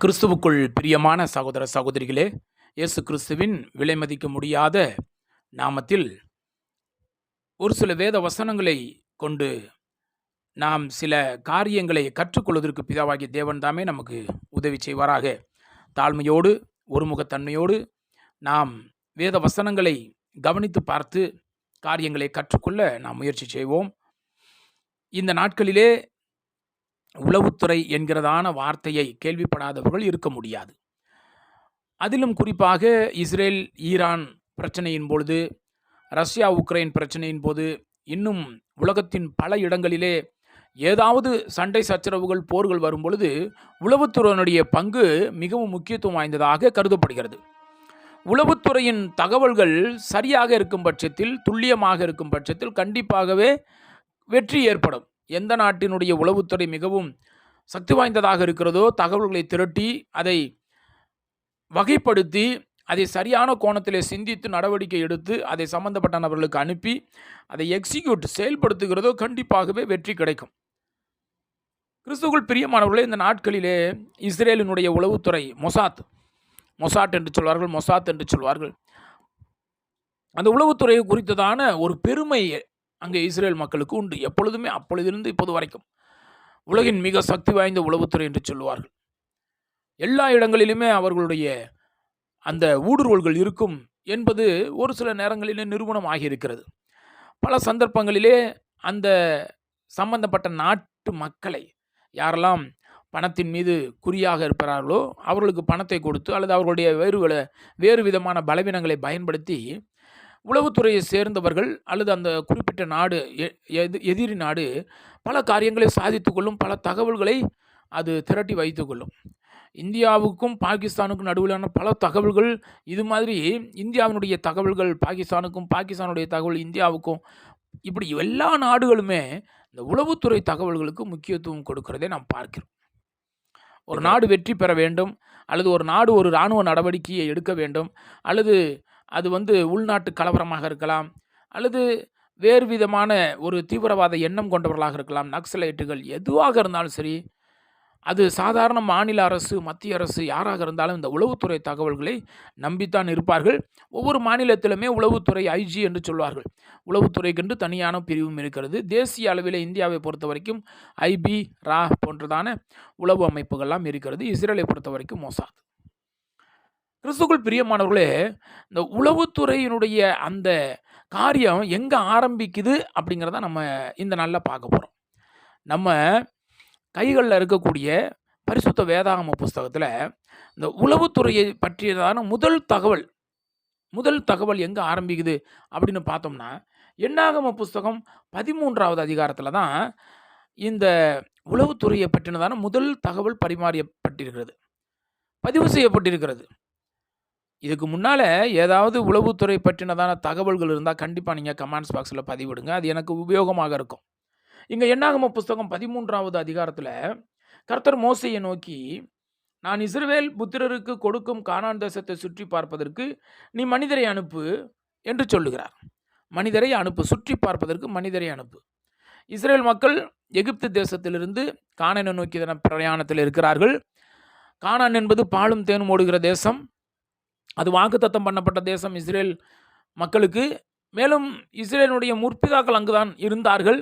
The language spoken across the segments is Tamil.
கிறிஸ்துவுக்குள் பிரியமான சகோதர சகோதரிகளே இயேசு கிறிஸ்துவின் விலை மதிக்க முடியாத நாமத்தில் ஒரு சில வேத வசனங்களை கொண்டு நாம் சில காரியங்களை கற்றுக்கொள்வதற்கு பிதாவாகிய தேவன் தாமே நமக்கு உதவி செய்வாராக. தாழ்மையோடு ஒருமுகத்தன்மையோடு நாம் வேத வசனங்களை கவனித்து பார்த்து காரியங்களை கற்றுக்கொள்ள நாம் முயற்சி செய்வோம். இந்த நாட்களிலே உளவுத்துறை என்கிறதான வார்த்தையை கேள்விப்படாதவர்கள் இருக்க முடியாது. அதிலும் குறிப்பாக இஸ்ரேல் ஈரான் பிரச்சனையின் பொழுது ரஷ்யா உக்ரைன் பிரச்சனையின் போது இன்னும் உலகத்தின் பல இடங்களிலே ஏதாவது சண்டை சச்சரவுகள் போர்கள் வரும் பொழுது உளவுத்துறையினுடைய பங்கு மிகவும் முக்கியத்துவம் வாய்ந்ததாக கருதப்படுகிறது. உளவுத்துறையின் தகவல்கள் சரியாக இருக்கும் பட்சத்தில் துல்லியமாக இருக்கும் பட்சத்தில் கண்டிப்பாகவே வெற்றி ஏற்படும். எந்த நாட்டினுடைய உளவுத்துறை மிகவும் சக்தி வாய்ந்ததாக இருக்கிறதோ தகவல்களை திரட்டி அதை வகைப்படுத்தி அதை சரியான கோணத்திலே சிந்தித்து நடவடிக்கை எடுத்து அதை சம்பந்தப்பட்ட நபர்களுக்கு அனுப்பி அதை எக்ஸிக்யூட் செயல்படுத்துகிறதோ கண்டிப்பாகவே வெற்றி கிடைக்கும். கிறிஸ்துக்குள் பிரியமானவர்களே இந்த நாட்களிலே இஸ்ரேலினுடைய உளவுத்துறை மொசாத் மொசாட் என்று சொல்வார்கள் மொசாத் என்று சொல்வார்கள். அந்த உளவுத்துறை குறித்ததான ஒரு பெருமை அங்கே இஸ்ரேல் மக்களுக்கு உண்டு. எப்பொழுதுமே அப்பொழுதிலிருந்து இப்போது வரைக்கும் உலகின் மிக சக்தி வாய்ந்த உளவுத்துறை என்று சொல்லுவார்கள். எல்லா இடங்களிலுமே அவர்களுடைய அந்த ஊடுருவல்கள் இருக்கும் என்பது ஒரு சில நேரங்களிலே நிறுவனம் ஆகியிருக்கிறது பல சந்தர்ப்பங்களிலே அந்த சம்பந்தப்பட்ட நாட்டு மக்களை யாரெல்லாம் பணத்தின் மீது குறியாக இருப்பார்களோ அவர்களுக்கு பணத்தை கொடுத்து அல்லது அவர்களுடைய வேறு வேறு விதமான பலவீனங்களை பயன்படுத்தி உளவுத்துறையை சேர்ந்தவர்கள் அல்லது அந்த குறிப்பிட்ட நாடு எ- எதிரி நாடு பல காரியங்களை சாதித்து கொள்ளும் பல தகவல்களை அது திரட்டி வைத்துக்கொள்ளும் இந்தியாவுக்கும் பாகிஸ்தானுக்கும் நடுவிலான பல தகவல்கள் இது மாதிரி இந்தியாவினுடைய தகவல்கள் பாகிஸ்தானுக்கும் பாகிஸ்தானுடைய தகவல் இந்தியாவுக்கும் இப்படி எல்லா நாடுகளுமே இந்த உளவுத்துறை தகவல்களுக்கு முக்கியத்துவம் கொடுக்கிறதை நாம் பார்க்கிறோம். ஒரு நாடு வெற்றி பெற வேண்டும் அல்லது ஒரு நாடு ஒரு இராணுவ நடவடிக்கையை எடுக்க வேண்டும் அல்லது அது வந்து உள்நாட்டு கலவரமாக இருக்கலாம் அல்லது வேறு விதமான ஒரு தீவிரவாத எண்ணம் கொண்டவர்களாக இருக்கலாம் நக்சலைட்டுகள் எதுவாக இருந்தாலும் சரி அது சாதாரண மாநில அரசு மத்திய அரசு யாராக இருந்தாலும் இந்த உளவுத்துறை தகவல்களை நம்பித்தான் இருப்பார்கள். ஒவ்வொரு மாநிலத்திலுமே உளவுத்துறை ஐஜி என்று சொல்வார்கள். உளவுத்துறைக்கென்று தனியான பிரிவும் இருக்கிறது. தேசிய அளவில் இந்தியாவை பொறுத்த வரைக்கும் ஐபி ரா போன்றதான உளவு அமைப்புகள்லாம் இருக்கிறது. இஸ்ரேலை பொறுத்த வரைக்கும் மொசாத். கிறிஸ்துக்குள் பிரியமானவர்களே இந்த உளவுத்துறையினுடைய அந்த காரியம் எங்கே ஆரம்பிக்குது அப்படிங்கிறத நம்ம இந்த நாளில் பார்க்க போகிறோம் நம்ம கைகளில் இருக்கக்கூடிய பரிசுத்த வேதாகம புஸ்தகத்தில் இந்த உளவுத்துறையை பற்றியதான முதல் தகவல் முதல் தகவல் எங்கே ஆரம்பிக்குது அப்படின்னு பார்த்தோம்னா எண்ணாகம புஸ்தகம் பதிமூன்றாவது அதிகாரத்தில் தான் இந்த உளவுத்துறையை பற்றினதான முதல் தகவல் பரிமாறியப்பட்டிருக்கிறது. பதிவு செய்யப்பட்டிருக்கிறது. இதுக்கு முன்னால் ஏதாவது உளவுத்துறை பற்றினதான தகவல்கள் இருந்தால் கண்டிப்பாக நீங்கள் கமெண்ட்ஸ் பாக்ஸில் பதிவிடுங்க. அது எனக்கு உபயோகமாக இருக்கும். இங்கே எண்ணாகம புஸ்தகம் பதிமூன்றாவது அதிகாரத்தில் கர்த்தர் மோசையை நோக்கி நான் இஸ்ரவேல் புத்திரருக்கு கொடுக்கும் கானான் தேசத்தை சுற்றி பார்ப்பதற்கு நீ மனிதரை அனுப்பு என்று சொல்லுகிறார். மனிதரை அனுப்பு சுற்றி பார்ப்பதற்கு மனிதரை அனுப்பு. இஸ்ரேல் மக்கள் எகிப்து தேசத்திலிருந்து காணானை நோக்கி தன பிரயாணத்தில் இருக்கிறார்கள். கானான் என்பது பாலும் தேனும் ஓடுகிற தேசம். அது வாக்குத்தத்தம் பண்ணப்பட்ட தேசம் இஸ்ரேல் மக்களுக்கு. மேலும் இஸ்ரேலுடைய முற்பிதாக்கள் அங்குதான் இருந்தார்கள்.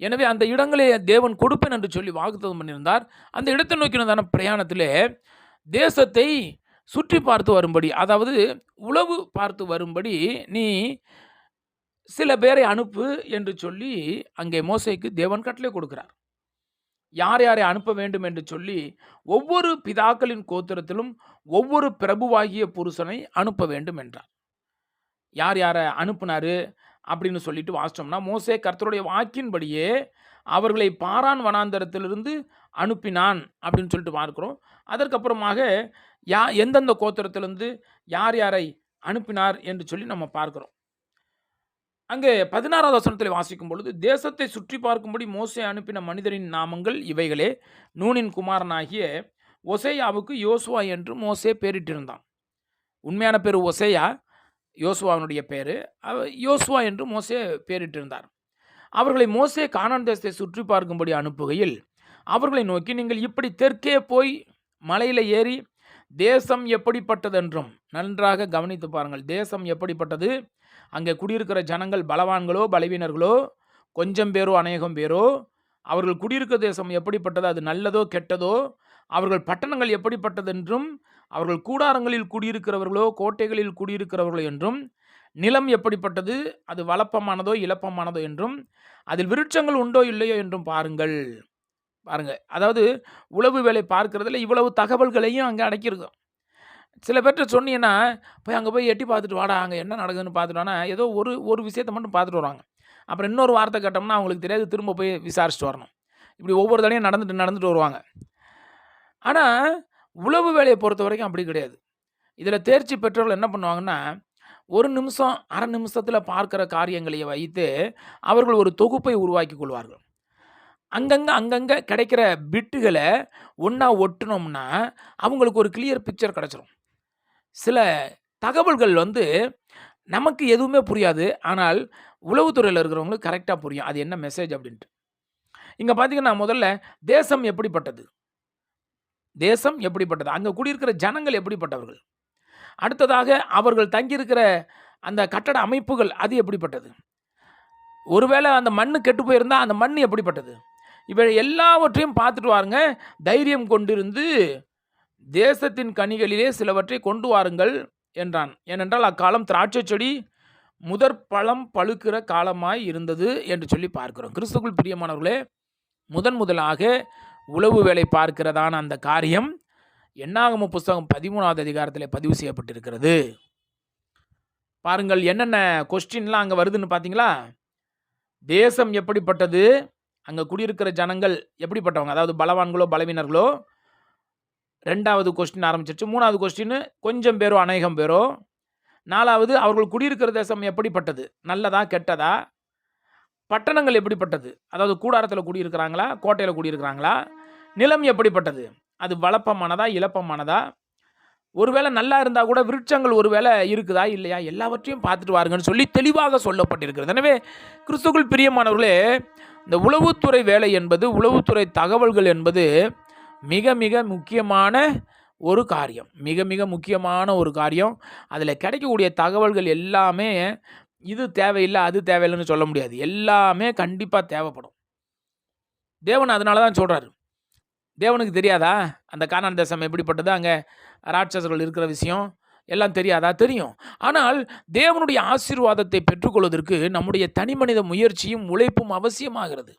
எனவே அந்த இடங்களை தேவன் கொடுப்பேன் என்று சொல்லி வாக்குத்தம் பண்ணியிருந்தார். அந்த இடத்தை நோக்கினதான பிரயாணத்திலே தேசத்தை சுற்றி பார்த்து வரும்படி அதாவது உளவு பார்த்து வரும்படி நீ சில பேரை அனுப்பு என்று சொல்லி அங்கே மோசைக்கு தேவன் கட்டளை கொடுக்கிறார். யார் யாரை அனுப்ப வேண்டும் என்று சொல்லி ஒவ்வொரு பிதாக்களின் கோத்திரத்திலும் ஒவ்வொரு பிரபுவாகிய புருஷனை அனுப்ப வேண்டும் என்றார். யார் யாரை அனுப்புனாரு அப்படின்னு சொல்லிட்டு வாசிச்சோம்னா மோசே கர்த்தருடைய வாக்கின்படியே அவர்களை பாரான் வனாந்தரத்திலிருந்து அனுப்பினான் அப்படின்னு சொல்லிட்டு பார்க்குறோம். அதற்கப்புறமாக யா எந்தெந்த கோத்திரத்திலிருந்து யார் யாரை அனுப்பினார் என்று சொல்லி நம்ம பார்க்குறோம். அங்கே பதினாறாவது வசனத்தில் வாசிக்கும் பொழுது தேசத்தை சுற்றி பார்க்கும்படி மோசே அனுப்பின மனிதரின் நாமங்கள் இவைகளே. நூனின் குமாரனாகிய ஒசேயாவுக்கு யோசுவா என்று மோசே பேரிட்டிருந்தான். உண்மையான பேர் ஒசேயா யோசுவாவினுடைய பேர். யோசுவா என்று மோசே பேரிட்டிருந்தார். அவர்களை மோசே கானான் தேசத்தை சுற்றி பார்க்கும்படி அனுப்புகையில் அவர்களை நோக்கி நீங்கள் இப்படி தெற்கே போய் மலையில் ஏறி தேசம் எப்படிப்பட்டதென்றும் நன்றாக கவனித்து பாருங்கள். தேசம் எப்படிப்பட்டது? அங்கே குடியிருக்கிற ஜனங்கள் பலவான்களோ பலவீனர்களோ கொஞ்சம் பேரோ அநேகம் பேரோ அவர்கள் குடியிருக்கிற தேசம் எப்படிப்பட்டது அது நல்லதோ கெட்டதோ அவர்கள் பட்டணங்கள் எப்படிப்பட்டதென்றும் அவர்கள் கூடாரங்களில் குடியிருக்கிறவர்களோ கோட்டைகளில் குடியிருக்கிறவர்களோ என்றும் நிலம் எப்படிப்பட்டது அது வளப்பமானதோ இழப்பமானதோ என்றும் அதில் விருட்சங்கள் உண்டோ இல்லையோ என்றும் பாருங்கள். பாருங்கள் அதாவது உளவு வேலை பார்க்கறதுல இவ்வளவு தகவல்களையும் அங்கே அடக்கியிருக்கோம். சில பேர்கிட்ட சொன்னீங்கன்னா போய் அங்கே போய் எட்டி பார்த்துட்டு வாடா அங்கே என்ன நடக்குதுன்னு பார்த்துட்டோன்னா ஏதோ ஒரு ஒரு விஷயத்தை மட்டும் பார்த்துட்டு வருவாங்க. அப்புறம் இன்னொரு வார்த்தை கேட்டோம்னா அவங்களுக்கு தெரியாது திரும்ப போய் விசாரிச்சுட்டு வரணும். இப்படி ஒவ்வொரு தடையும் நடந்துட்டு நடந்துட்டு வருவாங்க. ஆனால் உழவு வேலையை பொறுத்த வரைக்கும் அப்படி கிடையாது. இதில் தேர்ச்சி பெற்றவர்கள் என்ன பண்ணுவாங்கன்னா ஒரு நிமிஷம் அரை நிமிஷத்தில் பார்க்குற காரியங்களை வைத்து அவர்கள் ஒரு தொகுப்பை உருவாக்கி கொள்வார்கள். அங்கங்கே அங்கங்கே கிடைக்கிற பிட்டுகளை ஒன்றா ஒட்டுனோம்னா அவங்களுக்கு ஒரு கிளியர் பிக்சர் கிடச்சிரும். சில தகவல்கள் வந்து நமக்கு எதுவுமே புரியாது. ஆனால் உளவுத்துறையில் இருக்கிறவங்களுக்கு கரெக்டாக புரியும். அது என்ன மெசேஜ் அப்படின்ட்டு. இங்கே பார்த்தீங்கன்னா முதல்ல தேசம் எப்படிப்பட்டது? தேசம் எப்படிப்பட்டது? அங்கே குடியிருக்கிற ஜனங்கள் எப்படிப்பட்டவர்கள்? அடுத்ததாக அவர்கள் தங்கியிருக்கிற அந்த கட்டட அமைப்புகள் அது எப்படிப்பட்டது? ஒருவேளை அந்த மண்ணு கெட்டு போயிருந்தால் அந்த மண் எப்படிப்பட்டது? இப்போ எல்லாவற்றையும் பார்த்துட்டு வாருங்க. தைரியம் கொண்டிருந்து தேசத்தின் கனிகளிலே சிலவற்றை கொண்டு வாருங்கள் என்றான். ஏனென்றால் அக்காலம் திராட்சை செடி முதற் பழம் பழுக்கிற காலமாய் இருந்தது என்று சொல்லி பார்க்கிறோம். கிறிஸ்துக்குள் பிரியமானவர்களே முதன் முதலாக உளவு வேலை பார்க்கிறதான அந்த காரியம் எண்ணாகம புஸ்தகம் பதிமூணாவது அதிகாரத்தில் பதிவு செய்யப்பட்டிருக்கிறது. பாருங்கள் என்னென்ன கொஸ்டின்லாம் அங்கே வருதுன்னு பார்த்தீங்களா தேசம் எப்படிப்பட்டது? அங்கே குடியிருக்கிற ஜனங்கள் எப்படிப்பட்டவங்க? அதாவது பலவான்களோ பலவீனர்களோ ரெண்டாவது கொஸ்டின் ஆரம்பிச்சிருச்சு. மூணாவது கொஸ்டின் கொஞ்சம் பேரோ அநேகம் பேரோ நாலாவது அவர்கள் குடியிருக்கிற தேசம் எப்படிப்பட்டது? நல்லதா கெட்டதா? பட்டணங்கள் எப்படிப்பட்டது? அதாவது கூடாரத்தில் குடியிருக்கிறாங்களா? கோட்டையில் குடியிருக்கிறாங்களா? நிலம் எப்படிப்பட்டது? அது வளப்பமானதா இழப்பமானதா? ஒருவேளை நல்லா இருந்தால் கூட விருட்சங்கள் ஒருவேளை இருக்குதா இல்லையா? எல்லாவற்றையும் பார்த்துட்டு வாருங்கன்னு சொல்லி தெளிவாக சொல்லப்பட்டிருக்கிறது. எனவே கிறிஸ்துக்குள் பிரியமானவர்களே இந்த உளவுத்துறை வேலை என்பது உளவுத்துறை தகவல்கள் என்பது மிக மிக முக்கியமான ஒரு காரியம். மிக மிக முக்கியமான ஒரு காரியம். அதில் கிடைக்கக்கூடிய தகவல்கள் எல்லாமே இது தேவையில்லை அது தேவையில்லைன்னு சொல்ல முடியாது. எல்லாமே கண்டிப்பாக தேவைப்படும். தேவன் அதனால தான் சொல்கிறாரு தேவனுக்கு தெரியாதா? அந்த கானான் தேசம் எப்படிப்பட்டது? அங்கே ராட்சசர்கள் இருக்கிற விஷயம் எல்லாம் தெரியாதா? தெரியும். ஆனால் தேவனுடைய ஆசீர்வாதத்தை பெற்றுக்கொள்வதற்கு நம்முடைய தனி மனித முயற்சியும் உழைப்பும் அவசியமாகிறது.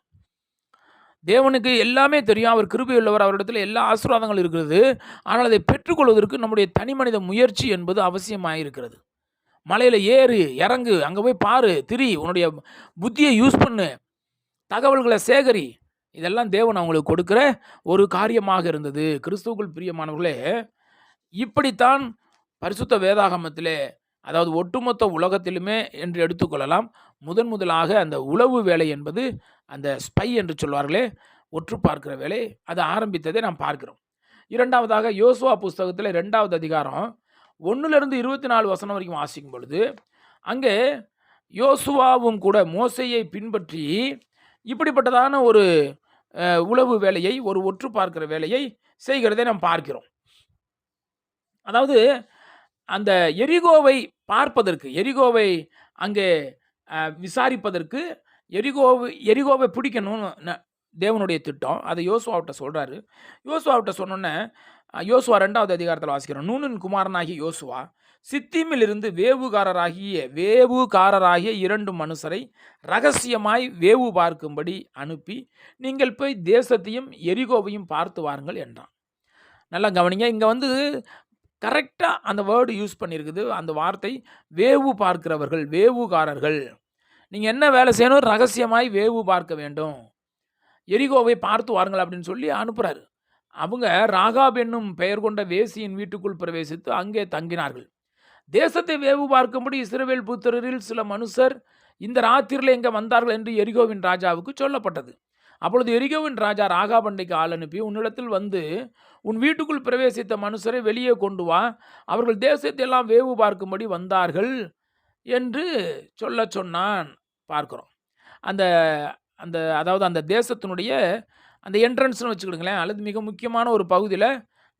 தேவனுக்கு எல்லாமே தெரியும். அவர் கிருபியுள்ளவர் அவரிடத்தில் எல்லா ஆசீர்வாதங்கள் இருக்கிறது. ஆனால் அதை பெற்றுக்கொள்வதற்கு நம்முடைய தனி மனித முயற்சி என்பது அவசியமாக இருக்கிறது மலையில் ஏறு இறங்கு அங்கே போய் பாரு திரி உன்னுடைய புத்தியை யூஸ் பண்ணு தகவல்களை சேகரி. இதெல்லாம் தேவன் அவங்களுக்கு கொடுக்குற ஒரு காரியமாக இருந்தது. கிறிஸ்துவுக்குள் பிரியமானவர்களே இப்படித்தான் பரிசுத்த வேதாகமத்திலே அதாவது ஒட்டுமொத்த உலகத்திலுமே என்று எடுத்துக்கொள்ளலாம். முதன் முதலாக அந்த உளவு வேலை என்பது அந்த ஸ்பை என்று சொல்வார்களே ஒற்று பார்க்கிற வேலை. அது ஆரம்பித்ததை நாம் பார்க்கிறோம். இரண்டாவதாக யோசுவா புஸ்தகத்தில் ரெண்டாவது அதிகாரம் ஒன்றுலேருந்து இருபத்தி நாலு வசனம் வரைக்கும் வாசிக்கும் பொழுது அங்கே யோசுவாவும் கூட மோசையை பின்பற்றி இப்படிப்பட்டதான ஒரு உளவு வேலையை ஒரு ஒற்று பார்க்கிற வேலையை செய்கிறதை நாம் பார்க்கிறோம். அதாவது அந்த எரிகோவை பார்ப்பதற்கு எரிகோவை அங்கே விசாரிப்பதற்கு எரிகோவை எரிகோவை பிடிக்கணும்னு தேவனுடைய திட்டம். அதை யோசுவாவிட்ட சொல்கிறாரு யோசுவாவிட்ட சொன்னோன்னே யோசுவா ரெண்டாவது அதிகாரத்தில் வாசிக்கிறோம். நூனின் குமாரனாகிய யோசுவா சித்திமிலிருந்து வேவுகாரராகிய வேவுகாரராகிய இரண்டு மனுஷரை ரகசியமாய் வேவு பார்க்கும்படி அனுப்பி நீங்கள் போய் தேசத்தையும் எரிகோவையும் பார்த்து வாருங்கள் என்றான். நல்லா கவனிங்க இங்கே வந்து கரெக்டாக அந்த வேர்டு யூஸ் பண்ணியிருக்குது அந்த வார்த்தை வேவு பார்க்கிறவர்கள் வேவுகாரர்கள். நீங்கள் என்ன வேலை செய்யணும்? ரகசியமாய் வேவு பார்க்க வேண்டும். எரிகோவை பார்த்து வாருங்கள் அப்படின்னு சொல்லி அனுப்புகிறாரு அவங்க ராகாப் என்னும் பெயர் கொண்ட வேசியின் வீட்டுக்குள் பிரவேசித்து அங்கே தங்கினார்கள். தேசத்தை வேவு பார்க்கும்படி இஸ்ரவேல் புத்திரரில் சில மனுஷர் இந்த ராத்திரியில் எங்கே வந்தார்கள் என்று எரிகோவின் ராஜாவுக்கு சொல்லப்பட்டது. அப்பொழுது எரிகோவின் ராஜா ராகாபண்டைக்கு ஆள் அனுப்பி உன்னிடத்தில் வந்து உன் வீட்டுக்குள் பிரவேசித்த மனுஷரை வெளியே கொண்டு வா. அவர்கள் தேசத்தை எல்லாம் வேவு பார்க்கும்படி வந்தார்கள் என்று சொல்ல சொன்னான் பார்க்குறோம். அந்த அந்த அதாவது அந்த தேசத்தினுடைய அந்த என்ட்ரன்ஸ்னு வச்சுக்கிடுங்களேன். அல்லது மிக முக்கியமான ஒரு பகுதியில்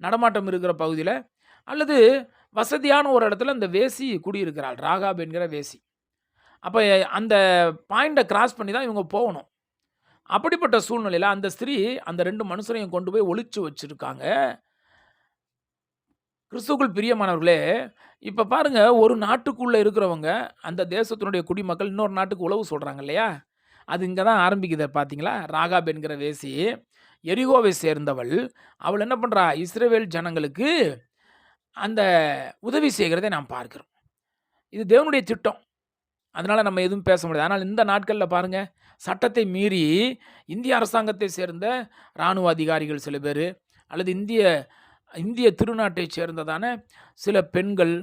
நடமாட்டம் இருக்கிற பகுதியில் அல்லது வசதியான ஒரு இடத்துல இந்த வேசி குடியிருக்கிறாள் ராகாப் என்கிற வேசி. அப்போ அந்த பாயிண்ட்டை கிராஸ் பண்ணி தான் இவங்க போகணும். அப்படிப்பட்ட சூழ்நிலையில் அந்த ஸ்திரீ அந்த ரெண்டு மனுஷரையும் கொண்டு போய் ஒழிச்சு வச்சுருக்காங்க. கிறிஸ்துக்குள் பிரியமானவர்களே இப்போ பாருங்க ஒரு நாட்டுக்குள்ளே இருக்கிறவங்க அந்த தேசத்தினுடைய குடிமக்கள் இன்னொரு நாட்டுக்கு உழவு சொல்கிறாங்க இல்லையா? அது இங்கே தான் ஆரம்பிக்குது பார்த்தீங்களா ராகாப் என்கிற வேசி எரிகோவை சேர்ந்தவள் அவள் என்ன பண்ணுறா இஸ்ரேவேல் ஜனங்களுக்கு அந்த உதவி செய்கிறதை நாம் பார்க்கிறோம். இது தேவனுடைய திட்டம். அதனால் நம்ம எதுவும் பேச முடியாது. ஆனால் இந்த நாட்களில் பாருங்கள் சட்டத்தை மீறி இந்திய அரசாங்கத்தை சேர்ந்த இராணுவ அதிகாரிகள் சில பேர் அல்லது இந்திய இந்திய திருநாட்டை சேர்ந்ததான சில பெண்கள்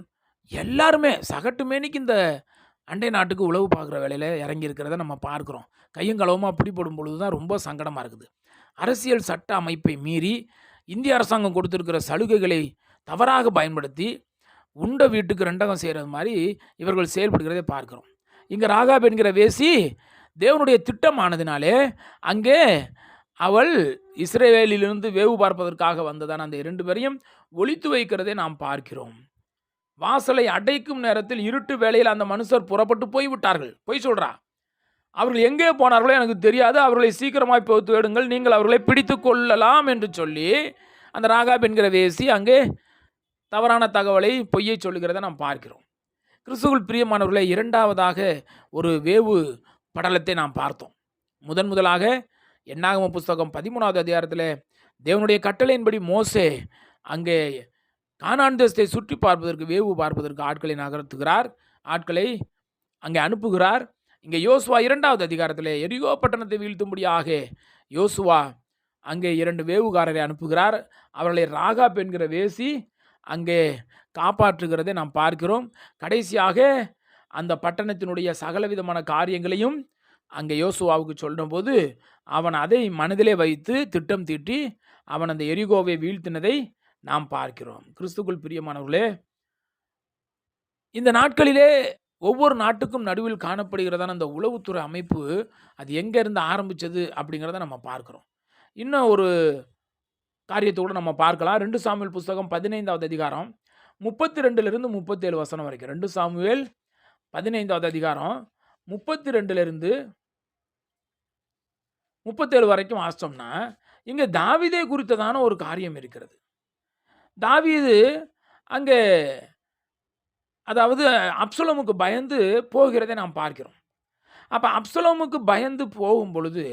எல்லாருமே சகட்டு மேனிக்கு இந்த அண்டை நாட்டுக்கு உழவு பார்க்குற வேலையில் இறங்கி இருக்கிறத நம்ம பார்க்குறோம். கையும் களவுமாக பிடிபடும் பொழுது தான் ரொம்ப சங்கடமாக இருக்குது. அரசியல் சட்ட அமைப்பை மீறி இந்திய அரசாங்கம் கொடுத்துருக்கிற சலுகைகளை தவறாக பயன்படுத்தி உண்ட வீட்டுக்கு ரெண்டகம் செய்கிறது மாதிரி இவர்கள் செயல்படுகிறதை பார்க்குறோம். இங்கே ராகாப் என்கிற வேசி தேவனுடைய திட்டமானதினாலே அங்கே அவள் இஸ்ரேவேலிலிருந்து வேவு பார்ப்பதற்காக வந்ததான அந்த இரண்டு பேரையும் ஒழித்து வைக்கிறதை நாம் பார்க்கிறோம். வாசலை அடைக்கும் நேரத்தில் இருட்டு வேளையில் அந்த மனுஷர் புறப்பட்டு போய்விட்டார்கள். போய் சொல்றா. அவர்கள் எங்கே போனார்களோ எனக்கு தெரியாது. அவர்களை சீக்கிரமாய் போய் விடுங்கள் நீங்கள் அவர்களை பிடித்து கொள்ளலாம் என்று சொல்லி அந்த ராகாப் என்கிற வேசி அங்கே தவறான தகவலை பொய்யை சொல்லுகிறத நாம் பார்க்கிறோம். கிறிஸ்துவுள் பிரியமானவர்களே இரண்டாவதாக ஒரு வேவு படலத்தை நாம் பார்த்தோம். முதன் முதலாக எண்ணாகம புஸ்தகம் பதிமூணாவது அதிகாரத்தில் தேவனுடைய கட்டளையின்படி மோசே அங்கே கானான் தேசத்தை சுற்றி பார்ப்பதற்கு வேவு பார்ப்பதற்கு ஆட்களை நகர்த்துகிறார். ஆட்களை அங்கே அனுப்புகிறார். இங்கே யோசுவா இரண்டாவது அதிகாரத்தில் எரியோ பட்டணத்தை வீழ்த்தும்படியாக யோசுவா அங்கே இரண்டு வேவுகாரரை அனுப்புகிறார். அவர்களை ராகாப் என்கிற வேசி அங்கே காப்பாற்றுகிறதை நாம் பார்க்கிறோம். கடைசியாக அந்த பட்டணத்தினுடைய சகலவிதமான காரியங்களையும் அங்கே யோசுவாவுக்கு சொல்லும்போது அவன் அதை மனதிலே வைத்து திட்டம் தீட்டி அவன் அந்த எரிகோவை வீழ்த்தினதை நாம் பார்க்கிறோம். கிறிஸ்துக்குள் பிரியமானவர்களே இந்த நாட்களிலே ஒவ்வொரு நாட்டுக்கும் நடுவில் காணப்படுகிறதான அந்த உளவுத்துறை அமைப்பு அது எங்கேருந்து ஆரம்பித்தது அப்படிங்கிறத நம்ம பார்க்குறோம். இன்னும் ஒரு காரியத்தை கூட நம்ம பார்க்கலாம். ரெண்டு சாமியல் புஸ்தகம் பதினைந்தாவது அதிகாரம் முப்பத்தி ரெண்டுலேருந்து முப்பத்தேழு வசனம் வரைக்கும். ரெண்டு சாமுவேல் பதினைந்தாவது அதிகாரம். முப்பத்தி ரெண்டுலேருந்து முப்பத்தேழு வரைக்கும் வாசித்தோம்னா இங்கே தாவிதே குறித்ததான ஒரு காரியம் இருக்கிறது. தாவிது அங்கே அதாவது அப்சலோமுக்கு பயந்து போகிறதை நாம் பார்க்கிறோம். அப்போ அப்சலோமுக்கு பயந்து போகும் பொழுது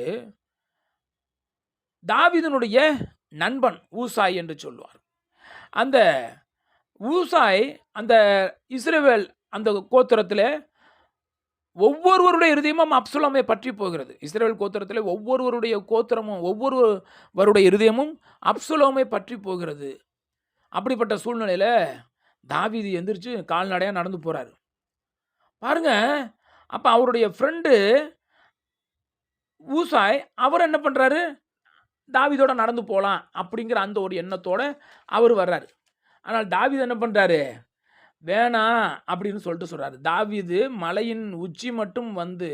தாவிதனுடைய நண்பன் ஊசாய் என்று சொல்லுவார் அந்த ஊசாய் அந்த இஸ்ரேவேல் அந்த கோத்திரத்தில் ஒவ்வொருவருடைய இருதயமும் அப்சுலாமை பற்றி போகிறது. இஸ்ரேல் கோத்திரத்தில் ஒவ்வொருவருடைய கோத்திரமும் ஒவ்வொருவருடைய இருதயமும் அப்சுலோமை பற்றி போகிறது. அப்படிப்பட்ட சூழ்நிலையில் தாவிதி எந்திரிச்சு கால்நடையாக நடந்து போகிறாரு பாருங்க அப்போ அவருடைய ஃப்ரெண்டு ஊசாய் அவர் என்ன பண்ணுறாரு தாவீதோட நடந்து போகலாம் அப்படிங்கிற அந்த ஒரு எண்ணத்தோடு அவர் வர்றாரு. ஆனால் தாவீது என்ன பண்ணுறாரு வேணாம் அப்படின்னு சொல்லிட்டு சொல்கிறாரு தாவீது மலையின் உச்சி மட்டும் வந்து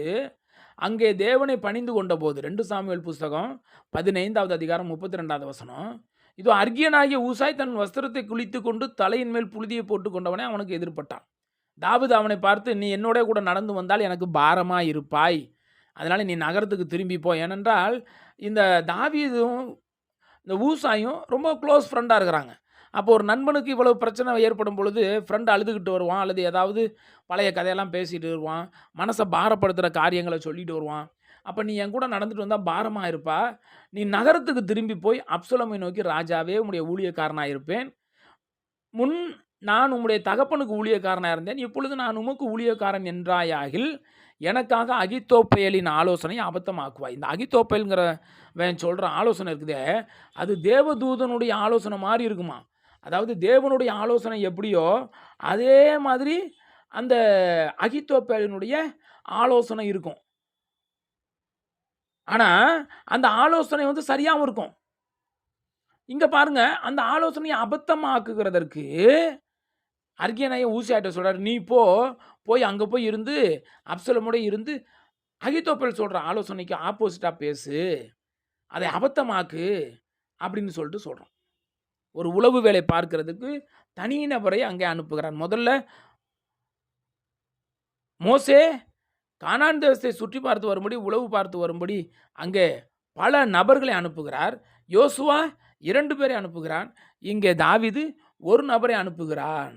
அங்கே தேவனை பணிந்து கொண்ட போது ரெண்டு சாமியல் புஸ்தகம் பதினைந்தாவது அதிகாரம் முப்பத்தி ரெண்டாவது வசனம். இதோ அர்கியனாகிய ஊசாய் தன் வஸ்திரத்தை குளித்து கொண்டு தலையின் மேல் புழுதியை போட்டு கொண்டவனே அவனுக்கு எதிர்ப்பட்டான் தாவீது அவனை பார்த்து நீ என்னோட கூட நடந்து வந்தால் எனக்கு பாரமாக இருப்பாய். அதனால் நீ நகரத்துக்கு திரும்பி போ. ஏனென்றால் இந்த தாவீதும் இந்த ஊசாயும் ரொம்ப க்ளோஸ் ஃப்ரெண்டாக இருக்கிறாங்க. அப்போ ஒரு நண்பனுக்கு இவ்வளவு பிரச்சனை ஏற்படும் பொழுது ஃப்ரெண்டு அழுதுகிட்டு வருவான் அல்லது ஏதாவது பழைய கதையெல்லாம் பேசிட்டு வருவான் மனசை பாரப்படுத்துகிற காரியங்களை சொல்லிட்டு வருவான். அப்போ நீ என் கூட நடந்துட்டு வந்தால் பாரமாக இருப்பா. நீ நகரத்துக்கு திரும்பி போய் அப்சுலமை நோக்கி ராஜாவே உடைய ஊழியக்காரனாக இருப்பேன். முன் நான் உம்முடைய தகப்பனுக்கு ஊழியக்காரனாக இருந்தேன். இப்பொழுது நான் உமக்கு ஊழியக்காரன் என்றாயாகில் எனக்காக அகித்தோப்பயலின் ஆலோசனையை அபத்தமாக்குவாய். இந்த அகித்தோப்பயல்ங்கிற வேன் சொல்கிற ஆலோசனை இருக்குதே அது தேவதூதனுடைய ஆலோசனை மாதிரி இருக்குமா? அதாவது தேவனுடைய ஆலோசனை எப்படியோ அதே மாதிரி அந்த அகித்தோப்பேலினுடைய ஆலோசனை இருக்கும். ஆனால் அந்த ஆலோசனை வந்து சரியாகவும் இருக்கும். இங்கே பாருங்க அந்த ஆலோசனையை அபத்தமாக்குகிறதற்கு அர்கியனைய ஊசியாட்ட சொல்கிறார் நீ போ போய் அங்கே போய் இருந்து அப்சலமோட இருந்து அகித்தோப்பல் சொல்கிற ஆலோசனைக்கு ஆப்போசிட்டாக பேசு. அதை அபத்தமாக்கு அப்படின்னு சொல்லிட்டு சொல்கிறோம் ஒரு உளவு வேலை பார்க்கிறதுக்கு தனிநபரை அங்கே அனுப்புகிறார். முதல்ல மோசே கானான் தேசத்தை சுற்றி பார்த்து வரும்படி உளவு பார்த்து வரும்படி அங்கே பல நபர்களை அனுப்புகிறார். யோசுவா இரண்டு பேரை அனுப்புகிறான். இங்கே தாவிது ஒரு நபரை அனுப்புகிறான்.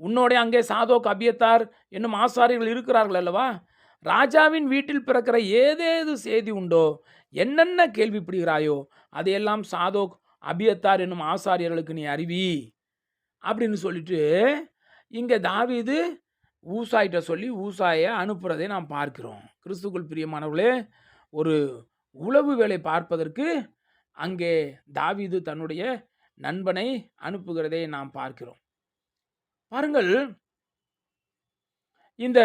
உன்னோட அங்கே சாதோ கபியத்தார் என்னும் ஆசாரியர்கள் இருக்கிறார்கள் அல்லவா? ராஜாவின் வீட்டில் பிறக்கிற ஏதேது செய்தி உண்டோ? என்னென்ன கேள்விப்படுகிறாயோ? அதையெல்லாம் சாதோக் அபியத்தார் என்னும் ஆசாரியர்களுக்கு நீ அறிவி அப்படின்னு சொல்லிட்டு இங்கே தாவிது ஊசாயிட்ட சொல்லி ஊசாயை அனுப்புகிறதை நாம் பார்க்கிறோம். கிறிஸ்துக்குள் பிரியமானவர்களே ஒரு உளவு வேலை பார்ப்பதற்கு அங்கே தாவீது தன்னுடைய நண்பனை அனுப்புகிறதை நாம் பார்க்கிறோம். பாருங்கள் இந்த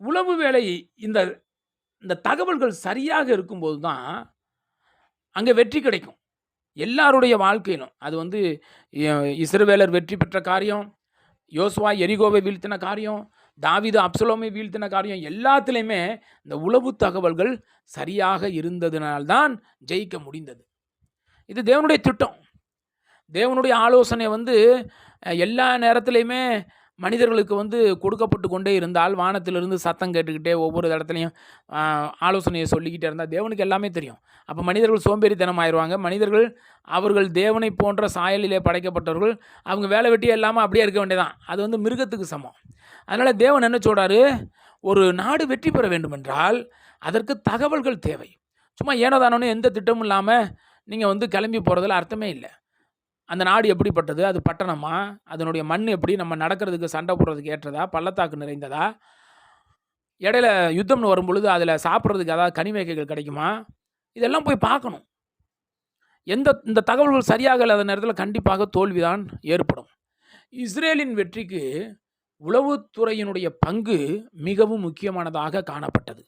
உளவு வேலை இந்த இந்த தகவல்கள் சரியாக இருக்கும்போது தான் அங்கே வெற்றி கிடைக்கும். எல்லாருடைய வாழ்க்கையிலும் அது வந்து இஸ்ரவேலர் வெற்றி பெற்ற காரியம் யோசுவா எரிகோவை வீழ்த்தின காரியம் தாவிது அப்சலோமை வீழ்த்தின காரியம் எல்லாத்துலேயுமே இந்த உளவு தகவல்கள் சரியாக இருந்ததினால்தான் ஜெயிக்க முடிந்தது. இது தேவனுடைய திட்டம். தேவனுடைய ஆலோசனை வந்து எல்லா நேரத்துலையுமே மனிதர்களுக்கு வந்து கொடுக்கப்பட்டு கொண்டே இருந்தால் வானத்திலிருந்து சத்தம் கேட்டுக்கிட்டே ஒவ்வொரு இடத்துலையும் ஆலோசனையை சொல்லிக்கிட்டே இருந்தால் தேவனுக்கு எல்லாமே தெரியும். அப்போ மனிதர்கள் சோம்பேறித்தனம் ஆயிடுவாங்க மனிதர்கள் அவர்கள் தேவனை போன்ற சாயலிலே படைக்கப்பட்டவர்கள் அவங்க வேலை வெட்டியே இல்லாமல் அப்படியே இருக்க வேண்டியதான் அது வந்து மிருகத்துக்கு சமம். அதனால் தேவன் என்ன சொல்கிறாரு ஒரு நாடு வெற்றி பெற வேண்டுமென்றால் அதற்கு தகவல்கள் தேவை. சும்மா ஏனோதானோன்னு எந்த திட்டமும் இல்லாமல் நீங்கள் வந்து கிளம்பி போகிறதுல அர்த்தமே இல்லை. அந்த நாடு எப்படிப்பட்டது? அது பட்டணமா? அதனுடைய மண் எப்படி? நம்ம நடக்கிறதுக்கு சண்டை போடுறதுக்கு ஏற்றதா? பள்ளத்தாக்கு நிறைந்ததா? இடையில யுத்தம்னு வரும் பொழுது அதில் சாப்பிட்றதுக்கு ஏதாவது வகைகள் கிடைக்குமா? இதெல்லாம் போய் பார்க்கணும். எந்த இந்த தகவல்கள் சரியாக இல்லாத நேரத்தில் கண்டிப்பாக தோல்விதான் ஏற்படும். இஸ்ரேலின் வெற்றிக்கு உளவுத்துறையினுடைய பங்கு மிகவும் முக்கியமானதாக காணப்பட்டது.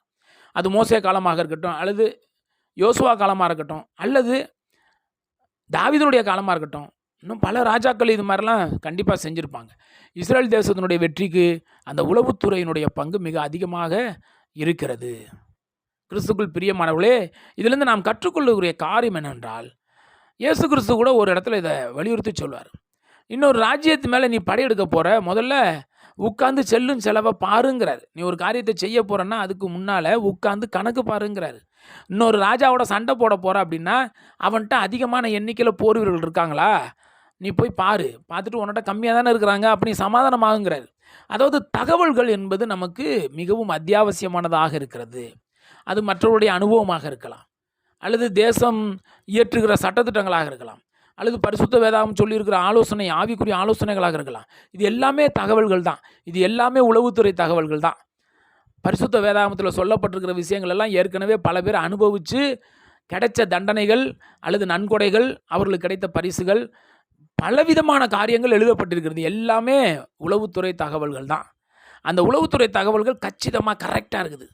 அது மோசே காலமாக இருக்கட்டும் அல்லது யோசுவா காலமாக இருக்கட்டும் அல்லது தாவிதனுடைய காலமாக இருக்கட்டும் இன்னும் பல ராஜாக்கள் இது மாதிரிலாம் கண்டிப்பாக செஞ்சுருப்பாங்க. இஸ்ரேல் தேசத்தினுடைய வெற்றிக்கு அந்த உளவுத்துறையினுடைய பங்கு மிக அதிகமாக இருக்கிறது. கிறிஸ்துக்குள் பிரியமானவர்களே இதிலிருந்து நாம் கற்றுக்கொள்ளக்கூடிய காரியம் என்னவென்றால் இயேசு கிறிஸ்து கூட ஒரு இடத்துல இதை வலியுறுத்தி சொல்வார். இன்னொரு ராஜ்யத்து மேலே நீ படையெடுக்க போகிற முதல்ல உட்காந்து செல்லும் செலவை பாருங்கிறார். நீ ஒரு காரியத்தை செய்ய போகிறன்னா அதுக்கு முன்னால் உட்காந்து கணக்கு பாருங்கிறாரு. இன்னொரு ராஜாவோட சண்டை போட போகிற அப்படின்னா அவன்கிட்ட அதிகமான எண்ணிக்கையில் போர் வீரர்கள் இருக்காங்களா? நீ போய் பாரு. பார்த்துட்டு உன்கிட்ட கம்மியாக தானே இருக்கிறாங்க. அப்படி சமாதானமாகுங்கிறார். அதாவது தகவல்கள் என்பது நமக்கு மிகவும் அத்தியாவசியமானதாக இருக்கிறது. அது மற்றவருடைய அனுபவமாக இருக்கலாம். அல்லது தேசம் இயற்றுகிற சட்டத்திட்டங்களாக இருக்கலாம். அல்லது பரிசுத்த வேதாகம் சொல்லியிருக்கிற ஆலோசனை ஆவிக்குரிய ஆலோசனைகளாக இருக்கலாம். இது எல்லாமே தகவல்கள் தான். இது எல்லாமே உளவுத்துறை தகவல்கள் தான். பரிசுத்த வேதாகமத்தில் சொல்லப்பட்டிருக்கிற விஷயங்கள் எல்லாம் ஏற்கனவே பல பேர் அனுபவித்து கிடைச்ச தண்டனைகள் அல்லது நன்கொடைகள் அவர்களுக்கு கிடைத்த பரிசுகள் பலவிதமான காரியங்கள் எழுதப்பட்டிருக்கிறது. எல்லாமே உளவுத்துறை தகவல்கள் தான். அந்த உளவுத்துறை தகவல்கள் கச்சிதமாக கரெக்டாக இருக்குது.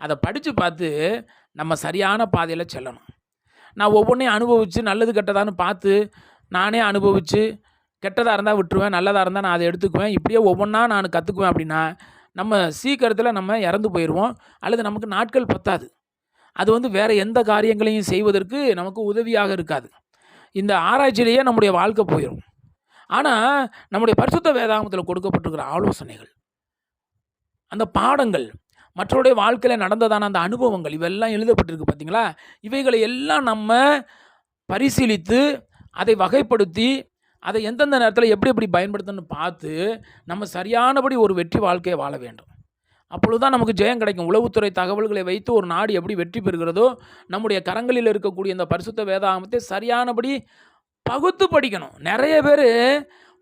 அதை படித்து பார்த்து நம்ம சரியான பாதையில் செல்லணும். நான் ஒவ்வொன்றையும் அனுபவித்து நல்லது கெட்டதான்னு பார்த்து நானே அனுபவித்து கெட்டதாக இருந்தால் விட்டுருவேன் நல்லதாக இருந்தால் நான் அதை எடுத்துக்குவேன். இப்படியே ஒவ்வொன்றா நான் கற்றுக்குவேன் அப்படின்னா நம்ம சீக்கிரத்தில் நம்ம இறந்து போயிடுவோம் அல்லது நமக்கு நாட்கள் பத்தாது. அது வந்து வேறு எந்த காரியங்களையும் செய்வதற்கு நமக்கு உதவியாக இருக்காது. இந்த ஆராய்ச்சியிலேயே நம்முடைய வாழ்க்கை போயிடும் ஆனால் நம்முடைய பரிசுத்த வேதாகமத்தில் கொடுக்கப்பட்டிருக்கிற ஆலோசனைகள் அந்த பாடங்கள் மற்றவருடைய வாழ்க்கையில் நடந்ததான அந்த அனுபவங்கள் இவெல்லாம் எழுதப்பட்டிருக்கு பார்த்தீங்களா இவைகளை எல்லாம் நம்ம பரிசீலித்து அதை வகைப்படுத்தி அதை எந்தெந்த நேரத்தில் எப்படி எப்படி பயன்படுத்தணும்னு பார்த்து நம்ம சரியானபடி ஒரு வெற்றி வாழ்க்கையை வாழ வேண்டும். அப்பொழுது தான் நமக்கு ஜெயம் கிடைக்கும். உளவுத்துறை தகவல்களை வைத்து ஒரு நாடு எப்படி வெற்றி பெறுகிறதோ நம்முடைய கரங்களில் இருக்கக்கூடிய இந்த பரிசுத்த வேதாகமத்தை சரியானபடி பகுத்து படிக்கணும். நிறைய பேர்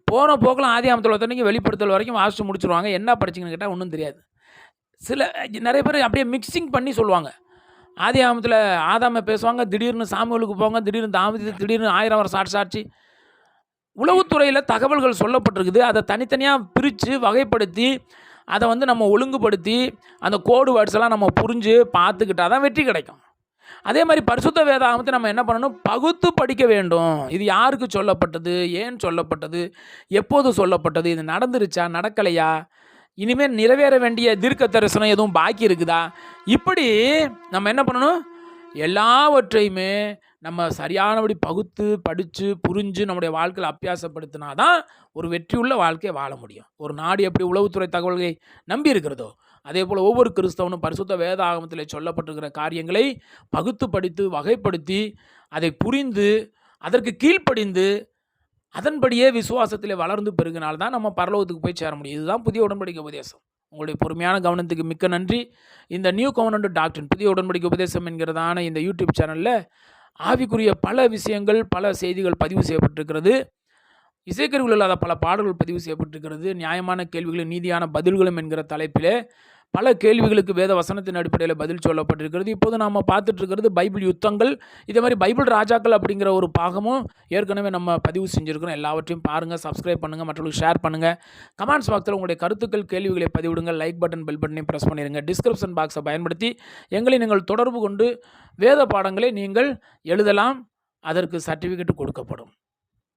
போன போக்கில் ஆதியாமத்தில் ஒருத்தனைக்கு வெளிப்படுத்தல் வரைக்கும் வாசித்து முடிச்சிருவாங்க. என்ன படிச்சிங்கன்னு கேட்டால் ஒன்றும் தெரியாது. சில நிறைய பேர் அப்படியே மிக்சிங் பண்ணி சொல்லுவாங்க. ஆதி ஆமத்தில் ஆதாம பேசுவாங்க திடீர்னு சாமிகளுக்கு போவாங்க திடீர்னு தாமதி திடீர்னு ஆயிரம் வருஷம் சாட்சி சாட்சி உளவுத்துறையில் தகவல்கள் சொல்லப்பட்டிருக்குது. அதை தனித்தனியாக பிரித்து வகைப்படுத்தி அதை வந்து நம்ம ஒழுங்குபடுத்தி அந்த கோடு வேர்ட்ஸ் எல்லாம் நம்ம புரிஞ்சு பார்த்துக்கிட்டா தான் வெற்றி கிடைக்கும். அதே மாதிரி பரிசுத்த வேதாகமத்தை நம்ம என்ன பண்ணணும்? பகுத்து படிக்க வேண்டும். இது யாருக்கு சொல்லப்பட்டது? ஏன் சொல்லப்பட்டது? எப்போது சொல்லப்பட்டது? இது நடந்துருச்சா? நடக்கலையா? இனிமேல் நிறைவேற வேண்டிய தீர்க்க தரிசனம் எதுவும் பாக்கி இருக்குதா? இப்படி நம்ம என்ன பண்ணணும்? எல்லாவற்றையுமே நம்ம சரியானபடி பகுத்து படித்து புரிஞ்சு நம்முடைய வாழ்க்கையில் அப்பியாசப்படுத்தினா தான் ஒரு வெற்றியுள்ள வாழ்க்கையை வாழ முடியும். ஒரு நாடு எப்படி உளவுத்துறை தகவல்களை நம்பி இருக்கிறதோ அதே போல் ஒவ்வொரு கிறிஸ்தவனும் பரிசுத்த வேத ஆகமத்தில் சொல்லப்பட்டிருக்கிற காரியங்களை பகுத்து படித்து வகைப்படுத்தி அதை புரிந்து அதற்கு கீழ்ப்படிந்து அதன்படியே விசுவாசத்தில் வளர்ந்து பெருகினால் தான் நம்ம பரலோகத்துக்கு போய் சேர முடியும். இதுதான் புதிய உடன்படிக்கை உபதேசம். உங்களுடைய பொறுமையான கவனத்துக்கு மிக்க நன்றி. இந்த நியூ கவர்னண்ட் டாக்டர் புதிய உடன்படிக்கை உபதேசம் என்கிறதான இந்த யூடியூப் சேனலில் ஆவிக்குரிய பல விஷயங்கள் பல செய்திகள் பதிவு செய்யப்பட்டிருக்கிறது. இசைக்கருவிகள் இல்லாத பல பாடல்கள் பதிவு செய்யப்பட்டிருக்கிறது. நியாயமான கேள்விகளும் நீதியான பதில்களும் என்கிற தலைப்பிலே பல கேள்விகளுக்கு வேத வசனத்தின் அடிப்படையில் பதில் சொல்லப்பட்டிருக்கிறது. இப்போது நாம் பார்த்துட்ருக்கிறது பைபிள் யுத்தங்கள். இதே மாதிரி பைபிள் ராஜாக்கள் அப்படிங்கிற ஒரு பாகமும் ஏற்கனவே நம்ம பதிவு செஞ்சுருக்கிறோம். எல்லாவற்றையும் பாருங்கள் சப்ஸ்கிரைப் பண்ணுங்கள் மற்றவங்களுக்கு ஷேர் பண்ணுங்கள் கமெண்ட்ஸ் பாக்ஸில் உங்களுடைய கருத்துக்கள் கேள்விகளை பதிவிடுங்க. லைக் பட்டன் பெல் பட்டனையும் ப்ரெஸ் பண்ணிடுங்க டிஸ்கிரிப்ஷன் பாக்ஸை பயன்படுத்தி எங்களை நீங்கள் தொடர்பு கொண்டு வேத பாடங்களை நீங்கள் எழுதலாம். அதற்கு சர்டிஃபிகேட் கொடுக்கப்படும்.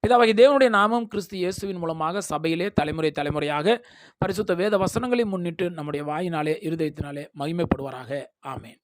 பிதாவாகி தேவனுடைய நாமம் கிறிஸ்து இயேசுவின் மூலமாக சபையிலே தலைமுறை தலைமுறையாக பரிசுத்த வேத வசனங்களை முன்னிட்டு நம்முடைய வாயினாலே இருதயத்தினாலே மகிமைப்படுவாராக. ஆமேன்.